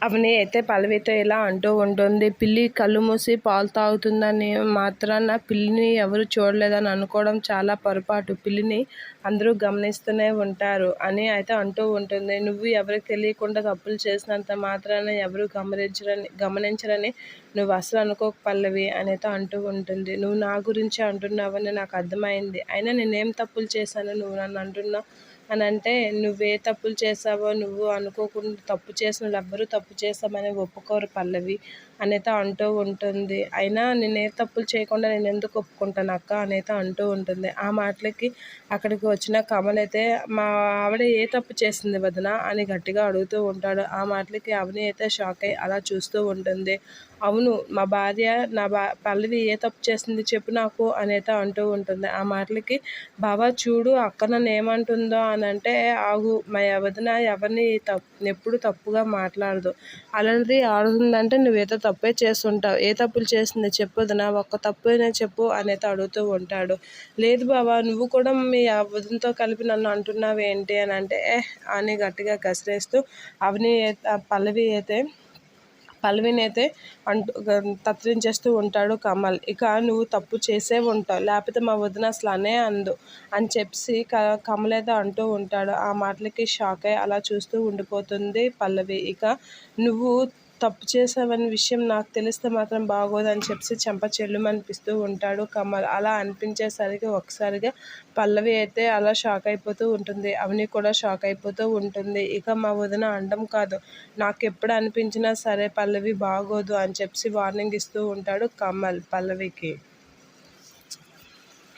అవని అయితే పల్లవితో ఇలా అంటూ ఉంటుంది పిల్లి కళ్ళు మూసి పాలు తాగుతుందని మాత్రాన పిల్లిని ఎవరు చూడలేదని అనుకోవడం చాలా పొరపాటు. పిల్లిని అందరూ గమనిస్తూనే ఉంటారు అని అయితే అంటూ ఉంటుంది. నువ్వు ఎవరికి తెలియకుండా తప్పులు చేసినంత మాత్రాన ఎవరు గమనించరని గమనించరని నువ్వు అసలు అనుకోక పల్లవి అనేది అంటూ ఉంటుంది. నువ్వు నా గురించి అంటున్నావని నాకు అర్థమైంది. అయినా నేనేం తప్పులు చేశాను? నువ్వు నన్ను అంటున్నావు అని అంటే నువ్వే తప్పులు చేసావో నువ్వు అనుకోకుండా తప్పు చేసిన ఎవ్వరూ తప్పు చేసామని ఒప్పుకోరు పల్లవి అనేది అంటూ ఉంటుంది. అయినా నేనే తప్పులు చేయకుండా నేను ఎందుకు ఒప్పుకుంటాను అక్క? అనేది అంటూ ఉంటుంది. ఆ మాటలకి అక్కడికి వచ్చిన కమల్ అయితే మా ఆవిడ ఏ తప్పు చేసింది వదిన? అని గట్టిగా అడుగుతూ ఉంటాడు. ఆ మాటలకి అవని అయితే షాక్ అయ్యి అలా చూస్తూ ఉంటుంది. అవును మా భార్య నా బా పల్లవి ఏ తప్పు చేసింది చెప్పు నాకు అనేత అంటూ ఉంటుంది. ఆ మాటలకి బాబా చూడు అక్క నన్ను ఏమంటుందో అని అంటే ఆగు మా వదిన ఎవరిని తప్పు ఎప్పుడు తప్పుగా మాట్లాడదు. అలాంటిది ఆడుతుందంటే నువ్వేదో తప్పే చేస్తుంటావు. ఏ తప్పులు చేసింది చెప్పొద్దునా ఒక్క తప్పైనా చెప్పు అనేత అడుగుతూ ఉంటాడు. లేదు బాబా నువ్వు కూడా మీ వదినతో కలిపి నన్ను అంటున్నావు ఏంటి అని అంటే ఏ అని గట్టిగా కసిరేస్తూ అవని పల్లవి అయితే పల్లవిని అయితే అంటూ తత్రించేస్తూ ఉంటాడు కమల్. ఇక నువ్వు తప్పు చేసే ఉంటావు లేకపోతే మా వదిన అసలు అనే అందు అని చెప్పి కమల్ అయితే అంటూ ఉంటాడు. ఆ మాటలకి షాక్ అయ్యి అలా చూస్తూ ఉండిపోతుంది పల్లవి. ఇక నువ్వు తప్పు చేసావని విషయం నాకు తెలిస్తే మాత్రం బాగోదని చెప్పి చెంప చెల్లుమనిపిస్తూ ఉంటాడు కమల్. అలా అనిపించేసరికి ఒకసారిగా పల్లవి అయితే అలా షాక్ అయిపోతూ ఉంటుంది. అవని కూడా షాక్ అయిపోతూ ఉంటుంది. ఇక మా వదిన అండం కాదు. నాకు ఎప్పుడు అనిపించినా సరే పల్లవి బాగోదు అని చెప్పి వార్నింగ్ ఇస్తూ ఉంటాడు కమల్ పల్లవికి.